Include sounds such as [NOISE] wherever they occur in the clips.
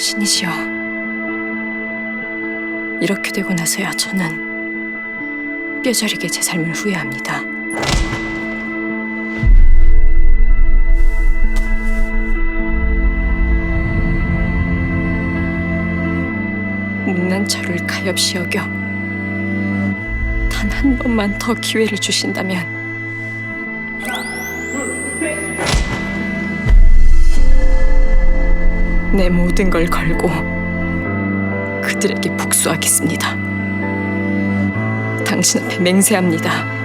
신이시여. 이렇게 되고 나서야 저는 뼈저리게 제 삶을 후회합니다. 못난 저를 가엾이 여겨 단 한 번만 더 기회를 주신다면 내 모든 걸 걸고 그들에게 복수하겠습니다. 당신 앞에 맹세합니다.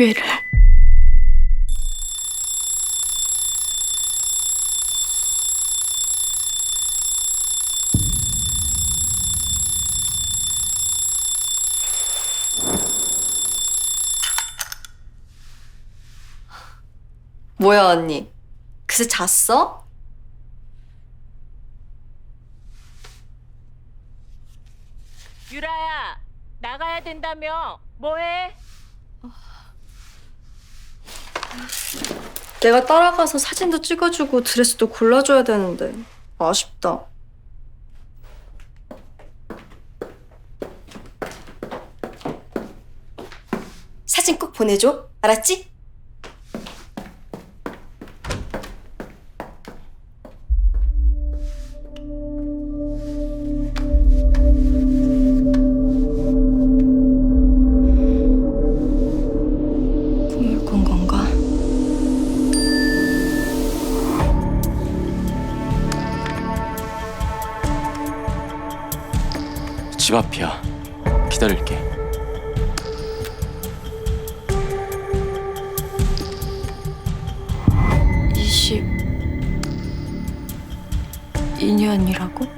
기회를 뭐야 언니? 그새 잤어? 유라야 나가야 된다며 뭐해? 내가 따라가서 사진도 찍어주고 드레스도 골라줘야 되는데 아쉽다. 사진 꼭 보내줘. 알았지? 집 앞이야. 기다릴게. 이십 2년이라고?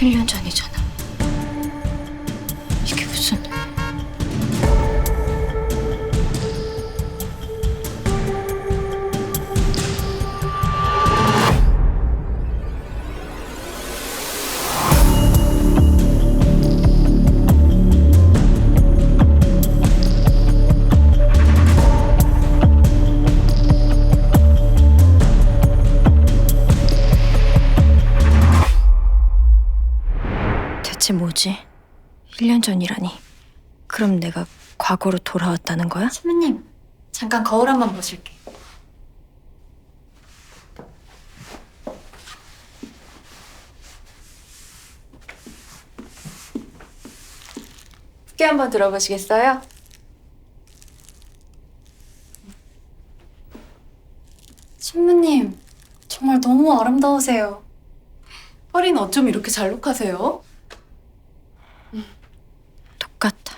일 년 전이잖아. 이게 무슨... 대체 뭐지? 1년 전이라니. 그럼 내가 과거로 돌아왔다는 거야? 신부님 잠깐 거울 한번 보실게. 후기 한번 들어보시겠어요? 신부님 정말 너무 아름다우세요. 허리는 어쩜 이렇게 잘록하세요? 똑같아.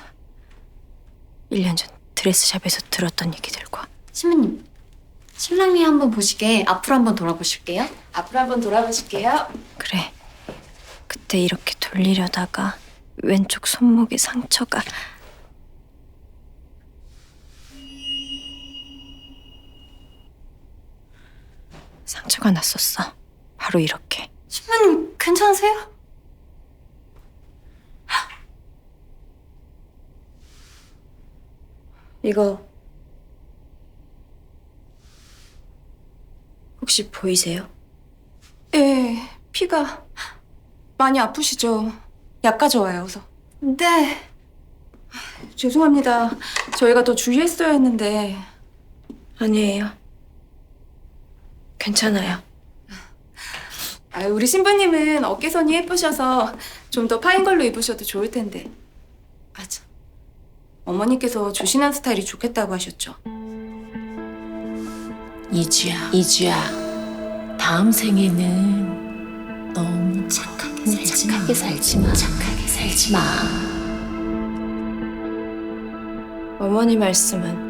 1년 전 드레스샵에서 들었던 얘기들과. 신부님 신랑이 한번 보시게 앞으로 한번 돌아보실게요. 앞으로 한번 돌아보실게요. 그래. 그때 이렇게 돌리려다가 왼쪽 손목에 상처가 상처가 났었어. 바로 이렇게. 신부님 괜찮으세요? 이거 혹시 보이세요? 예, 피가 많이 아프시죠? 약 가져와요, 어서. 네. 죄송합니다. 저희가 더 주의했어야 했는데 아니에요. 괜찮아요. 아, 우리 신부님은 어깨선이 예쁘셔서 좀 더 파인 걸로 입으셔도 좋을 텐데. 맞아. 어머니께서 조신한 스타일이 좋겠다고 하셨죠. 이주야, 이주야. 다음 생에는 너무 착하게 살지 착하게 살지 마. 착하게 살지 마. 어머니 말씀은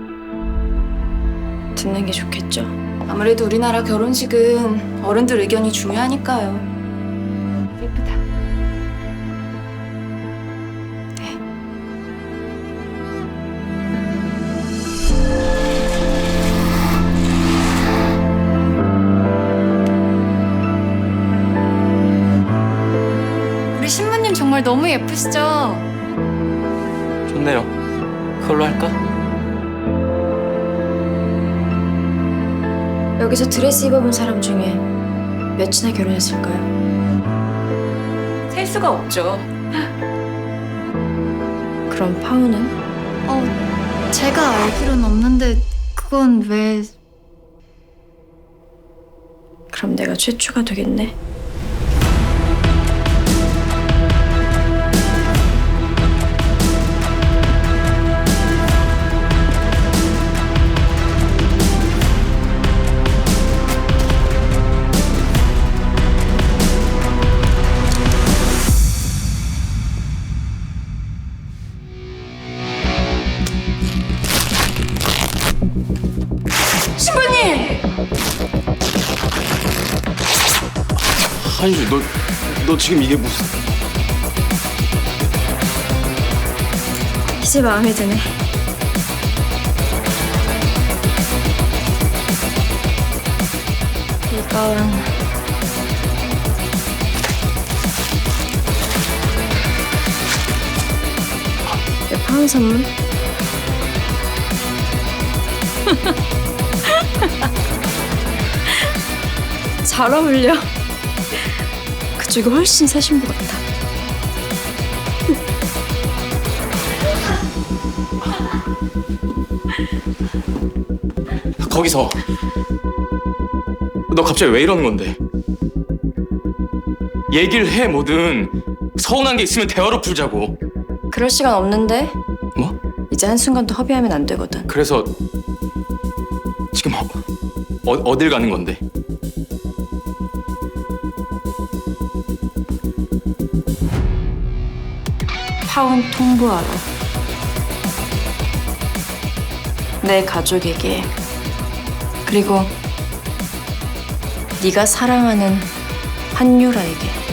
듣는 게 좋겠죠? 아무래도 우리나라 결혼식은 어른들 의견이 중요하니까요. 너무 예쁘시죠? 좋네요. 그걸로 할까? 여기서 드레스 입어본 사람 중에 몇이나 결혼했을까요? 셀 수가 없죠. 그럼 파우는? 어, 제가 알기로는 없는데 그건 왜... 그럼 내가 최초가 되겠네. 한주 너, 너 지금 이게 무슨... 이제 마음에 드네. 이건 내 파운 선물. [LAUGHS] 잘 어울려. 그쪽이 훨씬 새 신부 같아. 거기서 너 갑자기 왜 이러는 건데? 얘기를 해 뭐든 서운한 게 있으면 대화로 풀자고 그럴 시간 없는데 뭐? 이제 한순간도 허비하면 안 되거든. 그래서 지금 어, 어, 어딜 가는 건데? 파운 통보하러. 내 가족에게. 그리고 네가 사랑하는 한유라에게